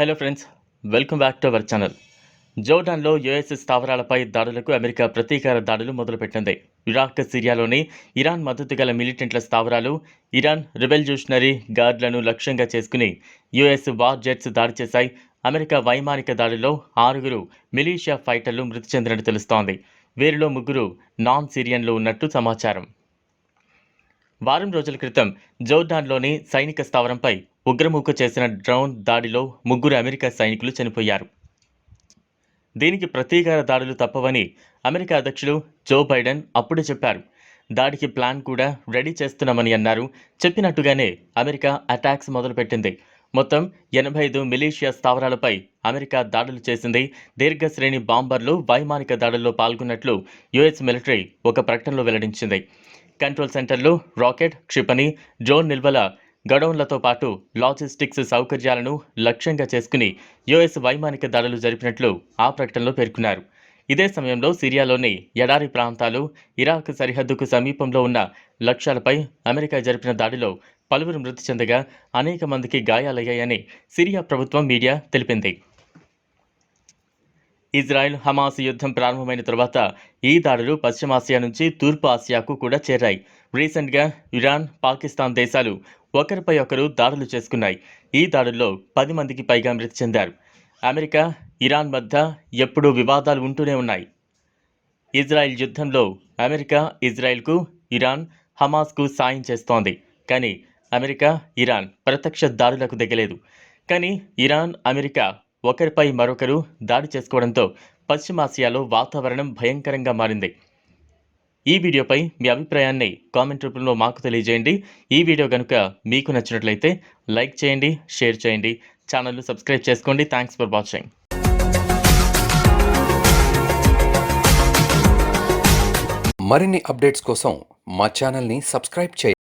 Hello friends welcome back to our channel జోర్డాన్లో US స్థావరాలపై దాడులకు America ప్రతీకార దాడులు మొదలుపెట్టింది. ఇరాక్ సిరియాలోని ఇరాన్ మద్దతు గల మిలిటెంట్ల స్థావరాలు ఇరాన్ రివల్యూషనరీ గార్డులను లక్ష్యంగా చేసుకుని యుఎస్ వార్ జెట్స్ దాడి చేశాయి. అమెరికా వైమానిక దాడిలో ఆరుగురు మిలీషియా ఫైటర్లు మృతి చెందినట్టు తెలుస్తోంది. వీరిలో ముగ్గురు నాన్ సిరియన్లు ఉన్నట్టు సమాచారం. వారం రోజుల క్రితం జోర్డాన్లోని సైనిక స్థావరంపై ఉగ్రముఖ చేసిన డ్రోన్ దాడిలో ముగ్గురు అమెరికా సైనికులు చనిపోయారు. దీనికి ప్రతీకార దాడులు తప్పవని అమెరికా అధ్యక్షులు జో బైడెన్ అప్పుడే చెప్పారు. దాడికి ప్లాన్ కూడా రెడీ చేస్తున్నామని అన్నారు. చెప్పినట్టుగానే అమెరికా అటాక్స్ మొదలుపెట్టింది. మొత్తం ఎనభై ఐదు మిలీషియా స్థావరాలపై అమెరికా దాడులు చేసింది. దీర్ఘశ్రేణి బాంబర్లు వైమానిక దాడుల్లో పాల్గొన్నట్లు యుఎస్ మిలిటరీ ఒక ప్రకటనలో వెల్లడించింది. కంట్రోల్ సెంటర్లు రాకెట్ క్షిపణి డ్రోన్ నిల్వల గడౌన్లతో పాటు లాజిస్టిక్స్ సౌకర్యాలను లక్ష్యంగా చేసుకుని యుఎస్ వైమానిక దాడులు జరిపినట్లు ఆ ప్రకటనలో పేర్కొన్నారు. ఇదే సమయంలో సిరియాలోని ఎడారి ప్రాంతాలు ఇరాక్ సరిహద్దుకు సమీపంలో ఉన్న లక్ష్యాలపై అమెరికా జరిపిన దాడిలో పలువురు మృతి చెందగా అనేక మందికి గాయాలయ్యాయని సిరియా ప్రభుత్వం మీడియా తెలిపింది. ఇజ్రాయెల్ హమాస్ యుద్ధం ప్రారంభమైన తర్వాత ఈ దాడులు పశ్చిమాసియా నుంచి తూర్పు ఆసియాకు కూడా చేరాయి. రీసెంట్గా ఇరాన్ పాకిస్తాన్ దేశాలు ఒకరిపై ఒకరు దాడులు చేసుకున్నాయి. ఈ దాడుల్లో పది మందికి పైగా మృతి చెందారు. అమెరికా ఇరాన్ మధ్య ఎప్పుడూ వివాదాలు ఉంటూనే ఉన్నాయి. ఇజ్రాయెల్ యుద్ధంలో అమెరికా ఇజ్రాయెల్కు ఇరాన్ హమాస్కు సాయం చేస్తోంది. కానీ అమెరికా ఇరాన్ ప్రత్యక్ష దాడులకు దిగలేదు. కానీ ఇరాన్ అమెరికా ఒకరిపై మరొకరు దాడి చేసుకోవడంతో పశ్చిమాసియాలో వాతావరణం భయంకరంగా మారింది. ఈ వీడియోపై మీ అభిప్రాయాన్ని కామెంట్ రూపంలో మాకు తెలియజేయండి. ఈ వీడియో కనుక మీకు నచ్చినట్లయితే లైక్ చేయండి షేర్ చేయండి ఛానల్ను సబ్స్క్రైబ్ చేసుకోండి. Thanks for watching. మరిన్ని అప్డేట్స్ కోసం మా ఛానల్ని సబ్స్క్రైబ్ చేయండి.